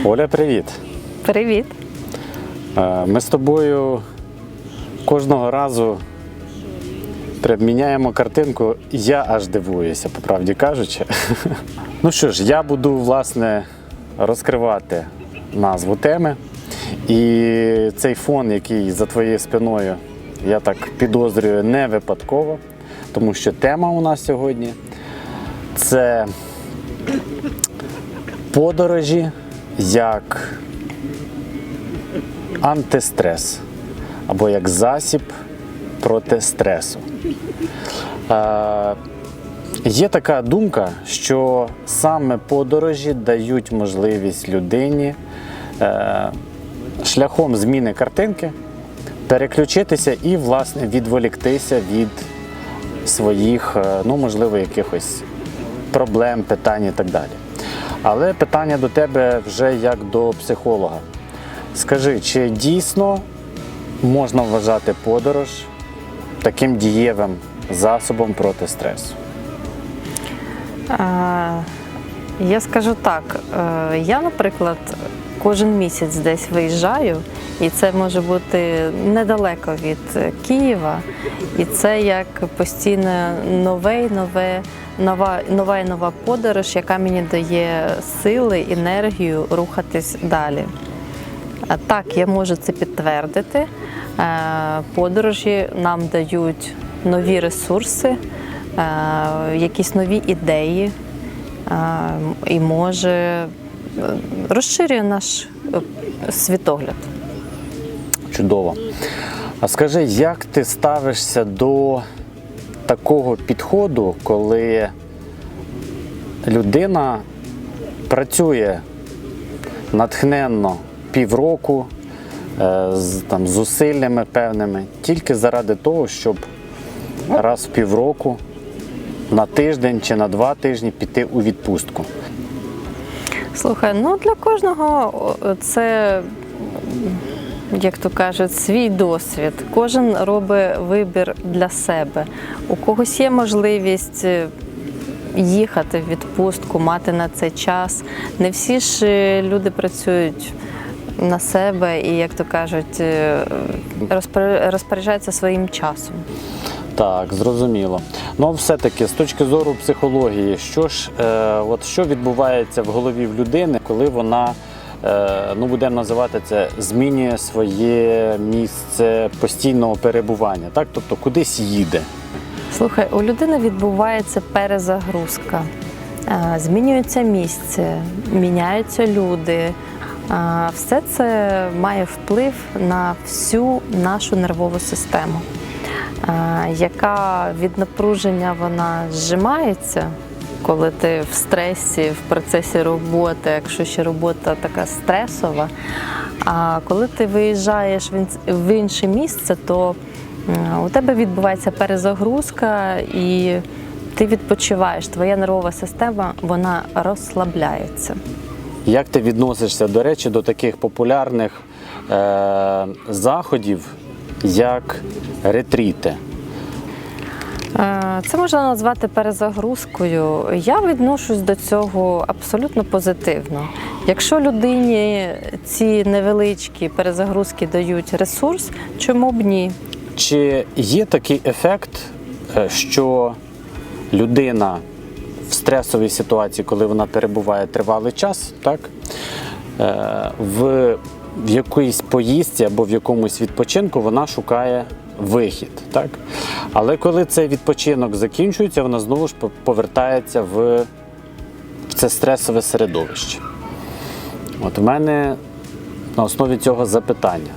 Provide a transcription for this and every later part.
Оля, привіт. Привіт. Е, Ми з тобою кожного разу приміняємо картинку, я аж дивуюся, по правді кажучи. Ну що ж, я буду власне розкривати назву теми. І цей фон, який за твоєю спиною, я так підозрюю, не випадково, тому що тема у нас сьогодні це подорожі як антистрес або як засіб проти стресу. Е, є така думка, що саме подорожі дають можливість людині е, шляхом зміни картинки переключитися і, власне, відволіктися від своїх, е, ну, можливо, якихось проблем, питань і так далі. Але питання до тебе вже як до психолога. Скажи, чи дійсно можна вважати подорож таким дієвим засобом проти стресу? Я скажу так: е, я, наприклад, кожен місяць десь виїжджаю, і це може бути недалеко від е, Києва. І це як постійно нове, і нове, нова, нова і нова подорож, яка мені дає сили, енергію рухатись далі. Так, я можу це підтвердити. Е, Подорожі нам дають нові ресурси, е, якісь нові ідеї і може розширює наш е, світогляд. Чудово. А скажи, як ти ставишся до такого підходу, коли людина працює натхненно півроку е, з там, зусиллями певними, тільки заради того, щоб раз в півроку на тиждень чи на два тижні піти у відпустку? Слухай, ну для кожного це, як то кажуть, свій досвід. Кожен робить вибір для себе. У когось є можливість е, їхати в відпустку, мати на це час. Не всі ж е, люди працюють на себе і, як то кажуть, е, розпоряджаються своїм часом. Так, зрозуміло. Ну, все-таки, з точки зору психології, що ж, е, от що відбувається в голові в людини, коли вона, е, ну будемо називати це, змінює своє місце постійного перебування, так? Тобто кудись їде. Слухай, у людини відбувається перезагрузка, Е, змінюється місце, міняються люди. Е, Все це має вплив на всю нашу нервову систему, яка від напруження вона зжимається, коли ти в стресі, в процесі роботи, якщо ще робота така стресова. А коли ти виїжджаєш в інше місце, то У тебе відбувається перезагрузка і ти відпочиваєш. Твоя нервова система вона розслабляється. Як ти відносишся, до речі, до таких популярних е, заходів, як ретріти? Е, Це можна назвати перезагрузкою. Я відношусь до цього абсолютно позитивно. Якщо людині ці невеличкі перезагрузки дають ресурс, чому б ні? Чи є такий ефект, е, що людина в стресовій ситуації, коли вона перебуває тривалий час, так, е, в, в якоїсь поїздці або в якомусь відпочинку вона шукає вихід. Так? Але коли цей відпочинок закінчується, вона знову ж повертається в, це стресове середовище. От у мене на основі цього запитання.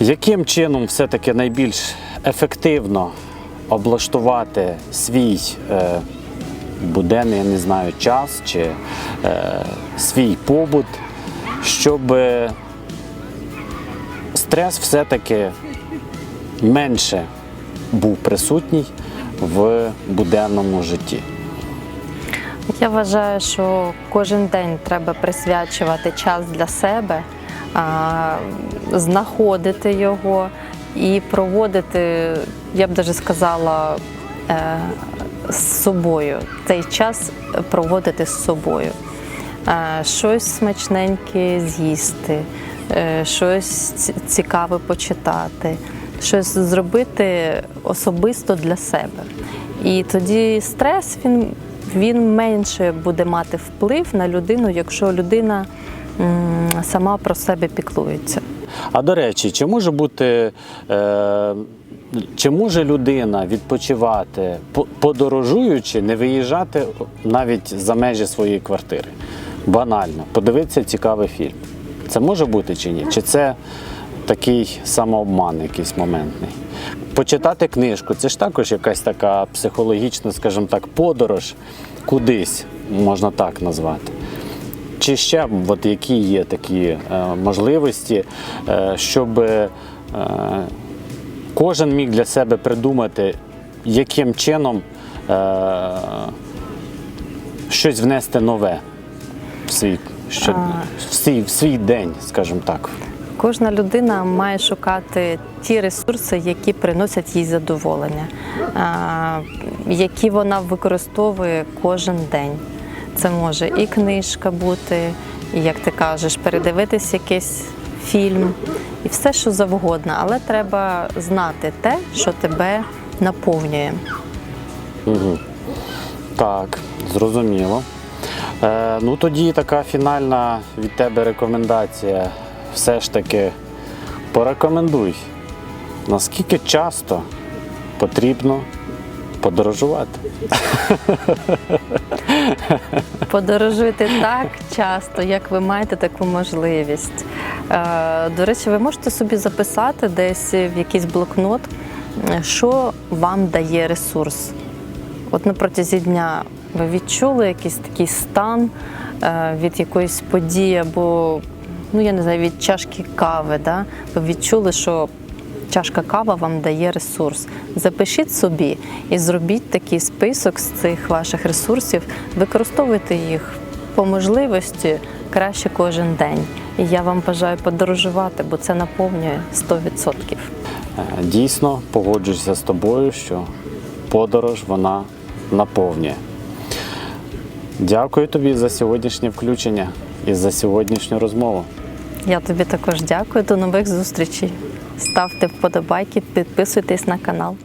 Яким чином все-таки найбільш ефективно облаштувати свій е, буденний, я не знаю, час чи е, свій побут, щоб е, стрес все-таки менше був присутній в буденному житті? Я вважаю, що кожен день треба присвячувати час для себе, знаходити його і проводити, я б навіть сказала, е, з собою. Цей час проводити з собою. Щось смачненьке з'їсти, е, щось цікаве почитати, щось зробити особисто для себе. І тоді стрес він, він менше буде мати вплив на людину, якщо людина сама про себе піклується. А до речі, чи може бути, е, чи може людина відпочивати по- подорожуючи, не виїжджати навіть за межі своєї квартири? Банально, подивитися цікавий фільм. Це може бути чи ні? Чи це такий самообман якийсь моментний? Почитати книжку це ж також якась така психологічна, скажімо так, подорож кудись, можна так назвати. Чи ще от які є такі е, можливості, е, щоб е, кожен міг для себе придумати, яким чином е, щось внести нове в свій, що, в свій, в свій день, скажімо так. Кожна людина має шукати ті ресурси, які приносять їй задоволення, які вона використовує кожен день. Це може і книжка бути, і як ти кажеш, передивитись якийсь фільм, і все, що завгодно. Але треба знати те, що тебе наповнює. Так, зрозуміло. Е, ну тоді така фінальна від тебе рекомендація. Все ж таки порекомендуй, наскільки часто потрібно подорожувати. Подорожуйте так часто, як ви маєте таку можливість. Е, До речі, ви можете собі записати десь в якийсь блокнот, що вам дає ресурс. От на протязі дня ви відчули якийсь такий стан е, від якоїсь події або, ну я не знаю, від чашки кави. Да? Ви відчули, що чашка кава вам дає ресурс. Запишіть собі і зробіть такий список з цих ваших ресурсів, використовуйте їх по можливості краще кожен день. І я вам бажаю подорожувати, бо це наповнює 100%. Е, Дійсно, погоджуюся з тобою, що подорож вона наповнює. Дякую тобі за сьогоднішнє включення і за сьогоднішню розмову. Я тобі також дякую. До нових зустрічей. Ставте вподобайки, підписуйтесь на канал.